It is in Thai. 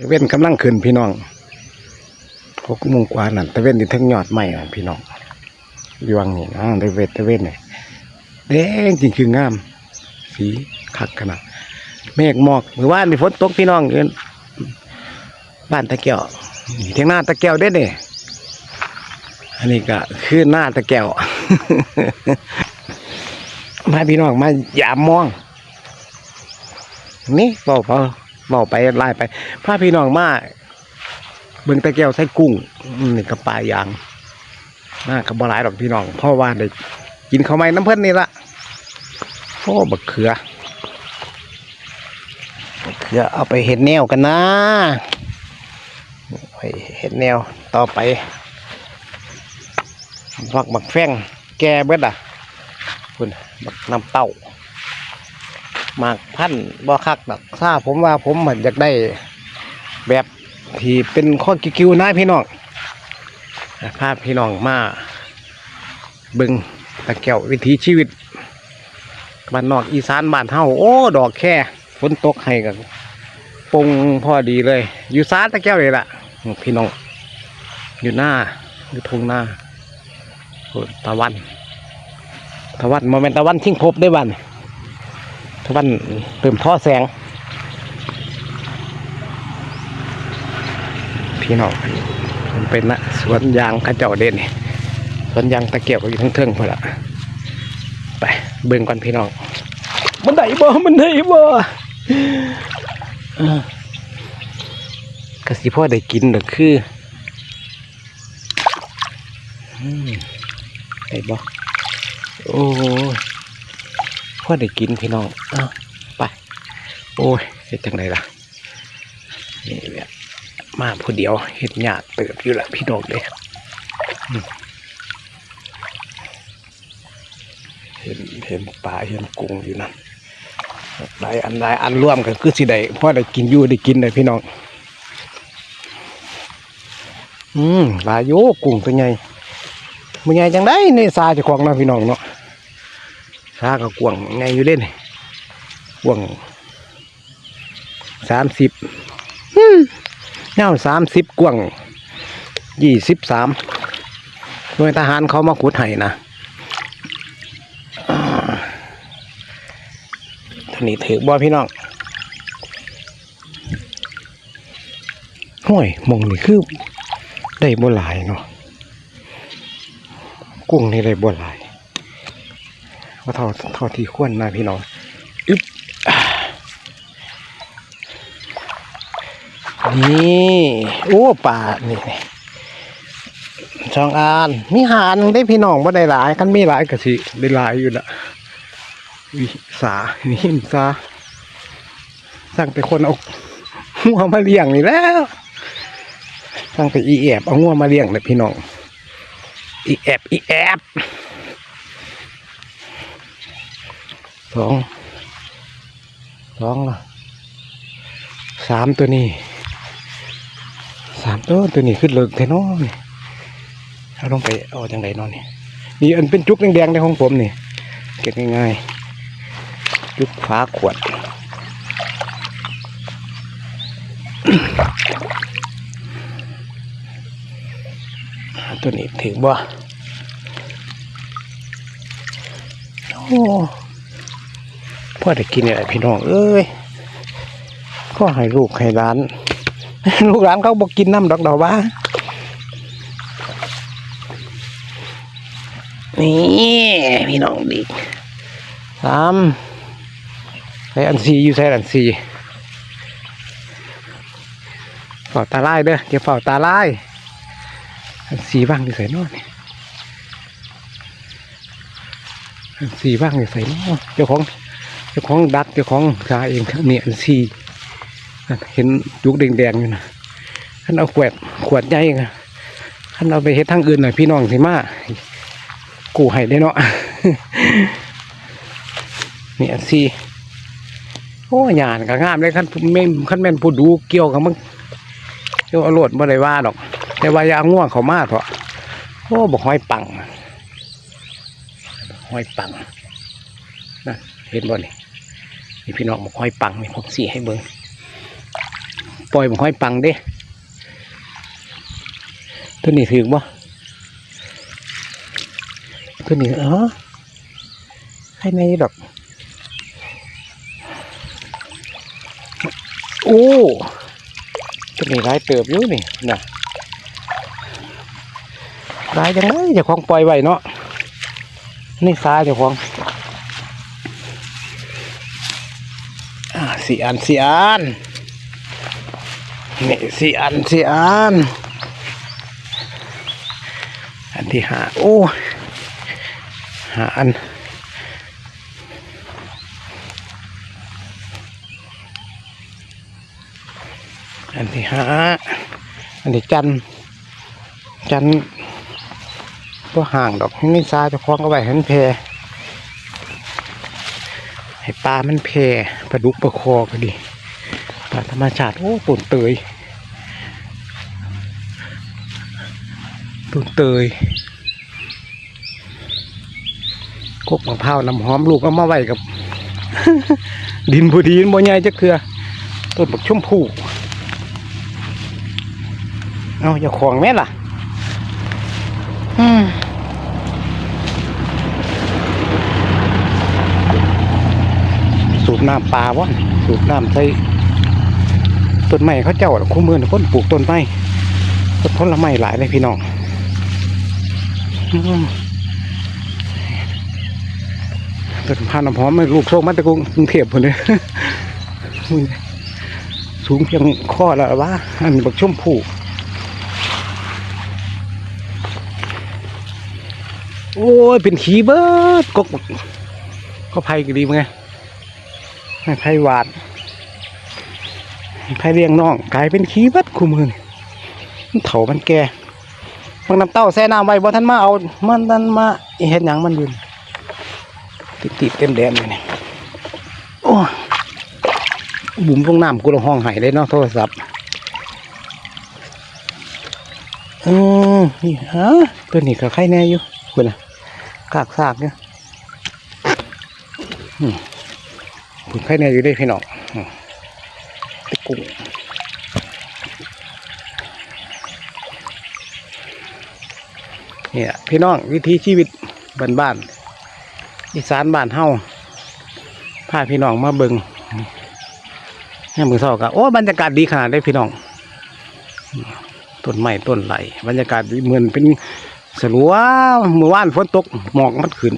ตะเว้นกำลังขึ้นพี่น้องหกโมงกว่านั่นตะเว้นที่ทั้งยอดใหม่นั่นพี่น้องยวงนี่นะตะเวนตะเว้นเนี่ยแดงจริงคืองาม สีคักขนาดเมฆหมอกเมื่อว่ามีฝนตกพี่น้องเอนบ้านตะแก้วนี่เทียงหน้าตะแก้วเด้เนี่ยอันนี้ก็คือหน้าตะแก้วมาพี่น้องมายามมอง นี่เบาเบา เบาไปไล่ไปพาพี่น้องมาเบิ่งตะแก้วใส่กุ้งนี่กับปลายางน่ากับบหลายดอกพี่น้องพราะว่าได้กินข้าวไม้น้ำเพิ่นนี่ละโอ้บักเขือบักเขือเอาไปเห็ดแนวกันนะไปเห็ดแนวต่อไปฟักบักแฟงแก่เบิดอะคุณบักน้ำเต้า หมากพันบ่คักดอกถ้าผมว่าผมเหมือนอยากได้ แบบที่เป็นข้อคิวๆนะพี่น้องพาพพี่น้องมาเบึงตะแก้ววิถีชีวิตบ้านนอกอีสานบ้านเฮาโอ้ดอกแค่ฝนตกให้กันปงพอดีเลย อยู่ซานตะแก้วเลยล่ะ พี่น้อง อยู่หน้าอยู่ทงหน้าตะวัน ตะวันโมเมนตะวันทิ้งภพได้บ้าน ทุกวันเติมท่อแสง พี่น้องมันเป็นนะสวนยางข้าเจ้าเด่นนี่สวนยางตะเกียบก็อยู่ทั้งเทิงพอละไปเบิ่งก่อนพี่น้องมันได้บ่ มันได้บ่เออกะสิพ่อได้กินเด้อคือได้บ่โอ้ พ่อได้กินพี่น้องอ้าวไป โอ้ยเฮ็ดจังไดล่ะ นี่แหละมาผู้เดียวเฮ็ดยากเติบอยู่ละพี่น้องเด้อืมเห็นเห็นปลาเห็นกุ้งอยู่นั่นหลายอันหลายอันร่วมกันคือสิได้พ่อได้กินอยู่ได้กินเลยพี่น้อง อืมหลายโยกุ้งตัวใหญ่มันใหญ่จังได้ในซาจ้าของเนาะพี่น้องเนาะ ซาก็กวางไงอยู่เล่นกวางสามสิบเงาสามสิบกวางยี่สิบสามหน่วยทหารเขามาขุดให้นะท่านี้ถือบ่พี่น้องห้วยมองนี่คือได้บ่หลายเนาะกุ้งนี่ได้บ่หลาย ว่าเท่าเท่าที่ควรนะพี่น้องอึ๊บนี่โอ้ป่านี่ช่องอานมีหานได้พี่น้องบ่ได้หลายกันมีหลายก็สิได้หลายอยู่ละวิสานี่หินซาสั่งไปคนเอางัวมาเลี้ยงนี่แล้วสั่งไปอีแอบเอางัวมาเลี้ยงเลยพี่น้องอีแอบอีแอบ สองสองละสามตัวนี้สามตัวตัวนี้ขึ้นเลิกแท้เน้องเอาลงไปเอาจังไดเนอนนี่นี่อันเป็นจุกแดงๆในของผมนี่ เก็บง่ายๆ จุกฟ้าขวดตัวนี้ถึงบ่โอ้ พ่อได้กินอะไรพี่น้องเอ้ยก็ให้ลูกให้ร้าน ลูกร้านเขาบอกกินน้ำดอกดอกว่านี่พี่น้องดีสามใส่อันซีอยู่ใส่อันซีเฝ้าตาไล่เด้อเดี๋ยวเฝ้าตาไล่อันซีบ้างอยู่ใส่นอนนี่อันซีบ้างอยู่ใส่นอนเจ้าของ จ้าของดักเจ้าของชาเองครับนี่อันซีเห็นจุกแดงๆอยู่นะท่านเอาขวดขวดใหญ่นะท่านเอาไปเฮ็ดทางอื่นหน่อยพี่น้องสิมากูให้ได้เนาะเนี่อันซีโอ้ยานก็งามเลยขั้นแม่นขั้นแม่นผู้ดูเกี่ยวกับมึงเกี่ยวอาโลดบ่ได้ว่าดอก แต่ว่ายาง่วงเขามากเถอะโอ้บอกห้อยปังห้อยปังนั่นเห็นบ่นี่ นี่พี่น้องบอกห้อยปังนี่ผมสีให้เบิ้งปปล่อยมันห้อยปังเด้ตัวนี้ถือบ่ตัวนี้เออให้ในดอกโอ้ตัวนี้ร้ายเติบอยู่นี่นะร้ายจังไงเจะของปล่อยไว้เนาะนี่ซ้ายเจ้าของอ่า สี่อันสี่อันนี่สี่อันสี่อัน อันที่ห้าโอ้ห้าอันอันที่ห้าอันที่จันจันก็ห่างดอกนี่ซาจะคล้องเอาไว้ให้มันแพ ให้ปลามันแพรปลาดุกปลาคอก็ดีปลาธรรมชาติโอ้ตุ่นเตยตุ่นเตยกกมะพร้าวน้ำหอมลูกเอามาไว้กับ ดินพอดีนบ่ใหญ่จักเทื่อต้นบักชมพู่เอาอย่าขวางแม่ล่ะ อืม สูบน้ำปลาวะสูบน้ำใส่ต้นไม้เขาเจ้าคู่มือคนปลูกต้นไม้ต้นผลไม้หลายเลยพี่น้องต้นพาน้ำหอมไม่ลูกโซ่มาแตะกรุงเทพคนเลยสูงเพียงข้อละวะอันนี้บักชมพูโอ้ยเป็นขี้เบิดกกก็ไผ่ก็ดีมั้งไง ให้ไผ่หวานให้ไผ่เลี้ยงน้องกลายเป็นขี้บิดคู่มือนี่มันเถามันแก่บางน้ำเต้าแซ่น้ำไว้บ่ท่านมาเอามันท่านมาเห็นหยังมันยืนติดติดเต็มแดนเลยนี่โอ้บุ๋มลงน้ำกูลงห้องไห้เลยเนาะโทรศัพท์อืมนี่ฮะตัวนี้ก็ไข่แน่อยู่คุณน่ะกากซากเนี่ย อืมผุนไข่แน่อยู่ได้พี่น้องตะกุ้งเนี่ยพี่น้องวิถีชีวิตบ้านบ้านอีสานบ้านเฮาพาพี่น้องมาเบิงนี่มือเศร้ากันโอ้บรรยากาศดีขนาดได้พี่น้องต้นไม้ต้นไหลบรรยากาศดีเหมือนเป็นสลัวเมื่อวานฝนตกหมอกมันขึ้น